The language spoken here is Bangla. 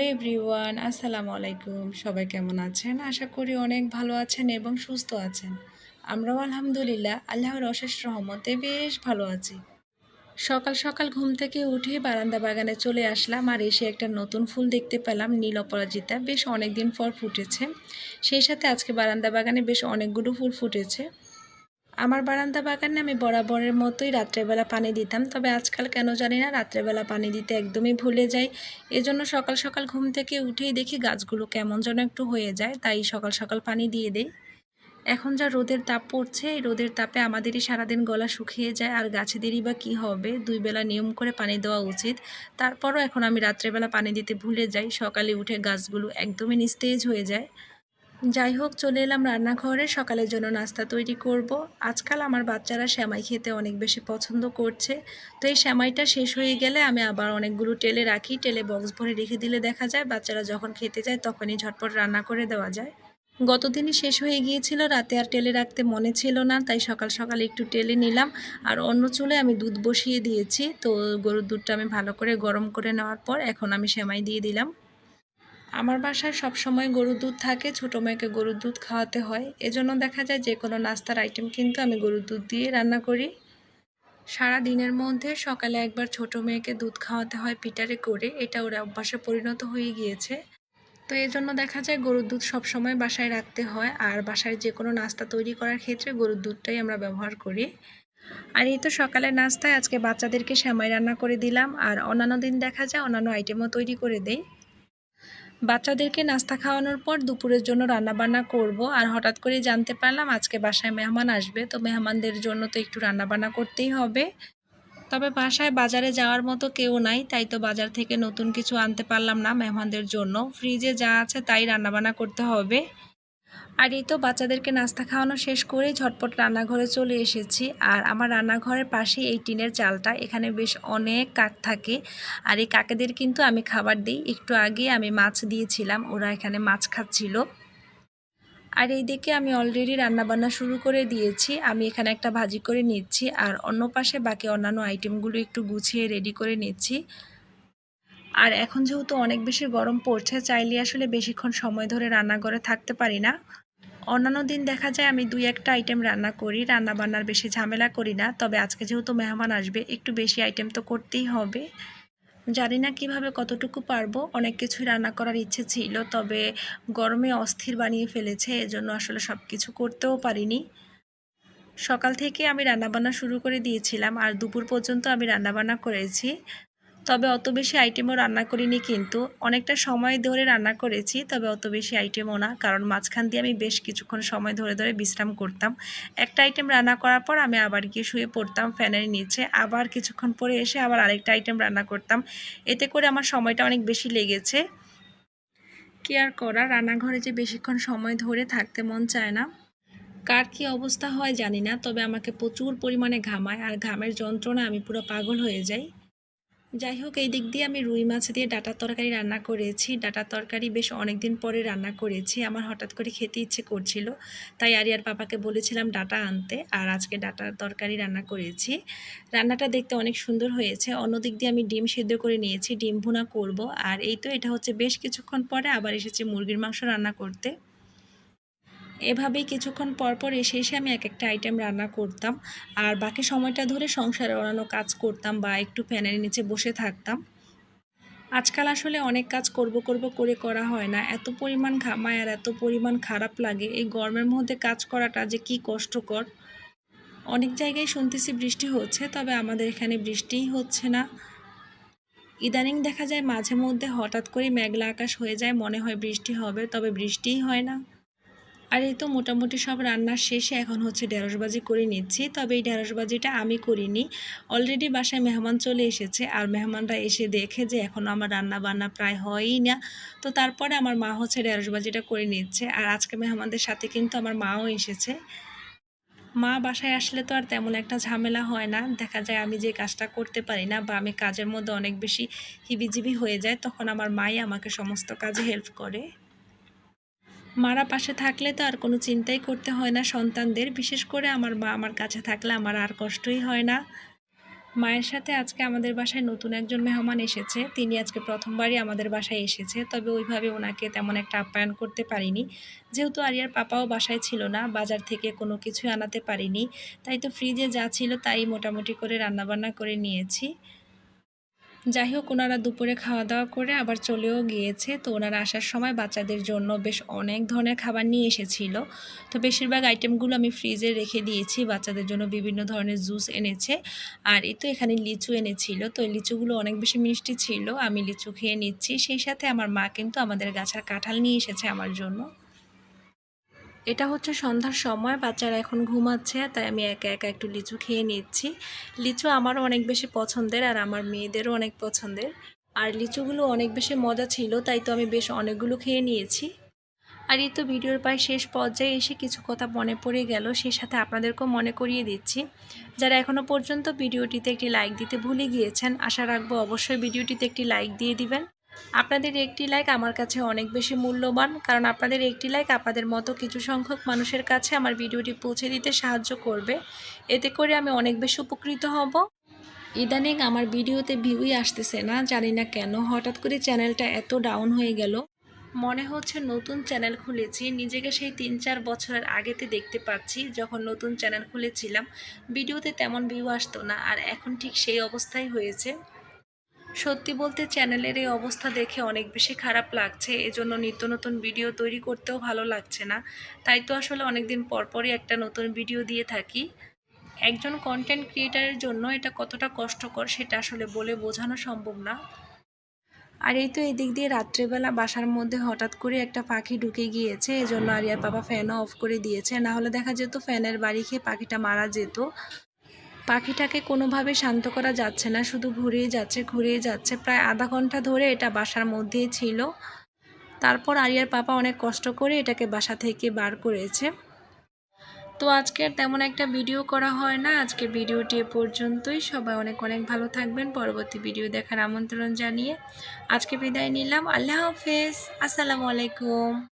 হ্যালো এভরিওয়ান, আসসালামু আলাইকুম। সবাই কেমন আছেন? আশা করি অনেক ভালো আছেন এবং সুস্থ আছেন। আমরাও আলহামদুলিল্লাহ, আল্লাহর অশেষ রহমতে বেশ ভালো আছি। সকাল সকাল ঘুম থেকে উঠে বারান্দা বাগানে চলে আসলাম আর এসে একটা নতুন ফুল দেখতে পেলাম, নীল অপরাজিতা। বেশ অনেক দিন পর ফুটেছে। সেই সাথে আজকে বারান্দা বাগানে বেশ অনেকগুলো ফুল ফুটেছে। আমার বারান্দা বাগানে আমি বরাবরের মতোই রাত্রেবেলা পানি দিতাম, তবে আজকাল কেন জানি না রাত্রেবেলা পানি দিতে একদমই ভুলে যাই। এজন্য সকাল সকাল ঘুম থেকে উঠেই দেখি গাছগুলো কেমন যেন একটু হয়ে যায়, তাই সকাল সকাল পানি দিয়ে দেই। এখন যা রোদের তাপ পড়ছে, এই রোদের তাপে আমাদেরই সারাদিন গলা শুকিয়ে যায়, আর গাছেদেরই বা কী হবে? দুই বেলা নিয়ম করে পানি দেওয়া উচিত। তারপরও এখন আমি রাত্রেবেলা পানি দিতে ভুলে যাই, সকালে উঠে গাছগুলো একদমই নিস্তেজ হয়ে যায়। যাই হোক চলে এলাম রান্নাঘরে। সকালের জন্য নাস্তা তৈরি করব। আজকাল আমার বাচ্চারা শ্যামাই খেতে অনেক বেশি পছন্দ করছে। তো এই শ্যামাইটা শেষ হয়ে গেলে আমি আবার অনেকগুলো টেলে রাখি। টেলে বক্স ভরে রেখে দিলে দেখা যায় বাচ্চারা যখন খেতে যায় তখনই ঝটপট রান্না করে দেওয়া যায়। গতদিনই শেষ হয়ে গিয়েছিল, রাতে আর টেলে রাখতে মনে ছিল না, তাই সকাল সকাল একটু টেলে নিলাম। আর অন্য চুলে আমি দুধ বসিয়ে দিয়েছি। তো গরুর দুধটা আমি ভালো করে গরম করে নেওয়ার পর এখন আমি সেমাই দিয়ে দিলাম। আমার বাসায় সব সময় গরুর দুধ থাকে, ছোটো মেয়েকে গরুর দুধ খাওয়াতে হয়। এজন্য দেখা যায় যে কোনো নাস্তার আইটেম কিন্তু আমি গরুর দুধ দিয়ে রান্না করি। সারা দিনের মধ্যে সকালে একবার ছোট মেয়েকে দুধ খাওয়াতে হয় পিটারে করে। এটা ওরা অভ্যাসে পরিণত হয়ে গিয়েছে। তো এই জন্য দেখা যায় গরুর দুধ সবসময় বাসায় রাখতে হয়। আর বাসায় যে কোনো নাস্তা তৈরি করার ক্ষেত্রে গরুর দুধটাই আমরা ব্যবহার করি। আর এই তো সকালের নাস্তায় আজকে বাচ্চাদেরকে শ্যামাই রান্না করে দিলাম। আর অন্যান্য দিন দেখা যায় অন্যান্য আইটেমও তৈরি করে দেয় বাচ্চাদেরকে নাস্তা খাওয়ানোর পর দুপুরের জন্য রান্নাবান্না করব। আর হঠাৎ করে জানতে পারলাম আজকে বাসায় মেহমান আসবে। তো মেহমানদের জন্য তো একটু রান্নাবান্না করতেই হবে। তবে বাসায় বাজারে যাওয়ার মতো কেউ নাই, তাই তো বাজার থেকে নতুন কিছু আনতে পারলাম না মেহমানদের জন্য। ফ্রিজে যা আছে তাই রান্নাবান্না করতে হবে। আর এই তো বাচ্চাদেরকে নাস্তা খাওয়ানো শেষ করে ঝটপট রান্নাঘরে চলে এসেছি। আর আমার রান্নাঘরের পাশেই এই টিনের চালটা, এখানে বেশ অনেক কাক থাকে। আর এই কাকেদের কিন্তু আমি খাবার দিই। একটু আগে আমি মাছ দিয়েছিলাম, ওরা এখানে মাছ খাচ্ছিল। আর এই দিকে আমি অলরেডি রান্নাবান্না শুরু করে দিয়েছি। আমি এখানে একটা ভাজি করে নিচ্ছি, আর অন্য পাশে বাকি অন্যান্য আইটেমগুলো একটু গুছিয়ে রেডি করে নিচ্ছি। আর এখন যেহেতু অনেক বেশি গরম পড়ছে চাইলে আসলে বেশিক্ষণ সময় ধরে রান্নাঘরে থাকতে পারি না। অন্যান্য দিন দেখা যায় আমি দুই একটা আইটেম রান্না করি রান্না বান্নার বেশি ঝামেলা করি না, তবে আজকে যেহেতু মেহমান আসবে, একটু বেশি আইটেম তো করতেই হবে। জানি না কীভাবে কতটুকু পারব, অনেক কিছুই রান্না করার ইচ্ছে ছিল, তবে গরমে অস্থির বানিয়ে ফেলেছে, এজন্য আসলে সব কিছু করতেও পারিনি। সকাল থেকে আমি রান্নাবান্না শুরু করে দিয়েছিলাম, আর দুপুর পর্যন্ত আমি রান্নাবান্না করেছি। তবে অত বেশি আইটেমও রান্না করিনি কিন্তু। অনেকটা সময় ধরে রান্না করেছি, তবে অত বেশি আইটেমও না। কারণ মাঝখান দিয়ে আমি বেশ কিছুক্ষণ সময় ধরে ধরে বিশ্রাম করতাম। একটা আইটেম রান্না করার পর আমি আবার গিয়ে শুয়ে পড়তাম ফ্যানের নিচে। আবার কিছুক্ষণ পরে এসে আবার আরেকটা আইটেম রান্না করতাম। এতে করে আমার সময়টা অনেক বেশি লেগেছে। কি আর করা রান্নাঘরে যে বেশিক্ষণ সময় ধরে থাকতে মন চায় না। কার কী অবস্থা হয় জানি না, তবে আমাকে প্রচুর পরিমাণে ঘামায়। আর ঘামের যন্ত্রণা আমি পুরো পাগল হয়ে যাই। যাই হোক এই দিক দিয়ে আমি রুই মাছ দিয়ে ডাটার তরকারি রান্না করেছি। ডাটার তরকারি বেশ অনেক দিন পরে রান্না করেছি। আমার হঠাৎ করে খেতে ইচ্ছে করছিল। তাই আরিয়ার পাপাকে বলেছিলাম, ডাটা আনতে। আর আজকে ডাটার তরকারি রান্না করেছি। রান্নাটা দেখতে অনেক সুন্দর হয়েছে। অন্য দিক দিয়ে আমি ডিম সেদ্ধ করে নিয়েছি। ডিম ভুনা করব। আর এই তো, এটা হচ্ছে বেশ কিছুক্ষণ পরে আবার এসেছি মুরগির মাংস রান্না করতে। এভাবেই কিছুক্ষণ পর পর এসে এসে আমি এক একটা আইটেম রান্না করতাম। আর বাকি সময়টা ধরে সংসারে অন্যান্য কাজ করতাম বা একটু ফ্যানের নিচে বসে থাকতাম। আজকাল আসলে অনেক কাজ করব করব করে করা হয় না। এত পরিমাণ ঘামায় আর এত পরিমাণ খারাপ লাগে। এই গরমের মধ্যে কাজ করাটা যে কি কষ্টকর। অনেক জায়গায় শুনতেছি বৃষ্টি হচ্ছে, তবে আমাদের এখানে বৃষ্টিই হচ্ছে না। ইদানিং দেখা যায় মাঝে মধ্যে হঠাৎ করে মেঘলা আকাশ হয়ে যায়, মনে হয় বৃষ্টি হবে, তবে বৃষ্টিই হয় না। আর এই তো মোটামুটি সব রান্নার শেষে এখন হচ্ছে ঢেঁড়সবাজি করে নিচ্ছি, তবে এই ঢেঁড়সবাজিটা আমি করিনি। অলরেডি বাসায় মেহমান চলে এসেছে, আর মেহমানরা এসে দেখে যে এখন আমার রান্না বান্না প্রায় হয়ই না। তো তারপরে আমার মা হচ্ছে ঢেঁড়সবাজিটা করে নিচ্ছে, আর আজকে মেহমানদের সাথে কিন্তু আমার মাও এসেছে। মা বাসায় আসলে তো আর তেমন একটা ঝামেলা হয় না, দেখা যায় আমি যে কাজটা করতে পারি না বা আমি কাজের মধ্যে অনেক বেশি হিবিজিবি হয়ে যায়, তখন আমার মাই আমাকে সমস্ত কাজে হেল্প করে। মারা পাশে থাকলে তো আর কোনো চিন্তাই করতে হয় না সন্তানদের। বিশেষ করে আমার মা আমার কাছে থাকলে আমার আর কষ্টই হয় না। মায়ের সাথে আজকে আমাদের বাসায় নতুন একজন মেহমান এসেছে। তিনি আজকে প্রথমবারই আমাদের বাসায় এসেছে, তবে ওইভাবে ওনাকে তেমন একটা আপ্যায়ন করতে পারিনি। যেহেতু আরিয়ার পাপাও বাসায় ছিল না, বাজার থেকে কোনো কিছু আনাতে পারিনি। তাই তো ফ্রিজে যা ছিল তাই মোটামুটি করে রান্নাবান্না করে নিয়েছি। যাই হোক ওনারা দুপুরে খাওয়া দাওয়া করে আবার চলেও গিয়েছে। তো ওনারা আসার সময় বাচ্চাদের জন্য বেশ অনেক ধরনের খাবার নিয়ে এসেছিল। তো বেশিরভাগ আইটেমগুলো আমি ফ্রিজে রেখে দিয়েছি। বাচ্চাদের জন্য বিভিন্ন ধরনের জুস এনেছে। আর এই তো এখানে লিচু এনেছিল। তো এই লিচুগুলো অনেক বেশি মিষ্টি ছিল। আমি লিচু খেয়ে নিচ্ছি। সেই সাথে আমার মা কিন্তু আমাদের গাছের কাঁঠাল নিয়ে এসেছে আমার জন্য। এটা হচ্ছে সন্ধ্যার সময়, বাচ্চারা এখন ঘুমাচ্ছে, তাই আমি একা একা একটু লিচু খেয়ে নিচ্ছি। লিচু আমারও অনেক বেশি পছন্দের আর আমার মেয়েদেরও অনেক পছন্দের। আর লিচুগুলো অনেক বেশি মজা ছিল, তাই তো আমি বেশ অনেকগুলো খেয়ে নিয়েছি। আর এই তো ভিডিওর প্রায় শেষ পর্যায়ে এসে কিছু কথা মনে পড়ে গেল সেই সাথে আপনাদেরকেও মনে করিয়ে দিচ্ছি। যারা এখনও পর্যন্ত ভিডিওটিতে একটি লাইক দিতে ভুলে গিয়েছেন, আশা রাখব অবশ্যই ভিডিওটিতে একটি লাইক দিয়ে দিবেন। আপনাদের একটি লাইক আমার কাছে অনেক বেশি মূল্যবান, কারণ আপনাদের একটি লাইক আপনাদের মতো কিছু সংখ্যক মানুষের কাছে আমার ভিডিওটি পৌঁছে দিতে সাহায্য করবে। এতে করে আমি অনেক বেশি উপকৃত হব। ইদানিং আমার ভিডিওতে ভিউই আসতেছে না, জানি না কেন। হঠাৎ করে চ্যানেলটা এত ডাউন হয়ে গেল। মনে হচ্ছে নতুন চ্যানেল খুলেছি। নিজেকে সেই তিন চার বছরের আগেতে দেখতে পাচ্ছি, যখন নতুন চ্যানেল খুলেছিলাম। ভিডিওতে তেমন ভিউ আসতো না, আর এখন ঠিক সেই অবস্থাই হয়েছে। সত্যি বলতে চ্যানেলের এই অবস্থা দেখে অনেক বেশি খারাপ লাগছে। এজন্য নিত্য নতুন ভিডিও তৈরি করতেও ভালো লাগছে না। তাই তো আসলে অনেক দিন পরপরই একটা নতুন ভিডিও দিয়ে থাকি। একজন কন্টেন্ট ক্রিয়েটারের জন্য এটা কতটা কষ্টকর সেটা আসলে বলে বোঝানো সম্ভব না। আর এই তো এদিক দিয়ে রাত্রেবেলা বাসার মধ্যে হঠাৎ করে একটা পাখি ঢুকে গিয়েছে। এজন্য আরিয়ার বাবা ফ্যানও অফ করে দিয়েছে। না হলে দেখা যেত ফ্যানের বাড়ি খেয়ে পাখিটা মারা যেত। পাখিটাকে কোনোভাবে শান্ত করা যাচ্ছে না, শুধু ঘুরেই যাচ্ছে ঘুরেই যাচ্ছে। প্রায় আধা ঘণ্টা ধরে এটা বাসার মধ্যেই ছিল। তারপর আরিয়ার পাপা অনেক কষ্ট করে এটাকে বাসা থেকে বার করেছে। তো আজকে তেমন একটা ভিডিও করা হয় না। আজকে ভিডিওটি এ পর্যন্তই। সবাই অনেক অনেক ভালো থাকবেন। পরবর্তী ভিডিও দেখার আমন্ত্রণ জানিয়ে আজকে বিদায় নিলাম। আল্লাহ হাফেজ। আসসালামু আলাইকুম।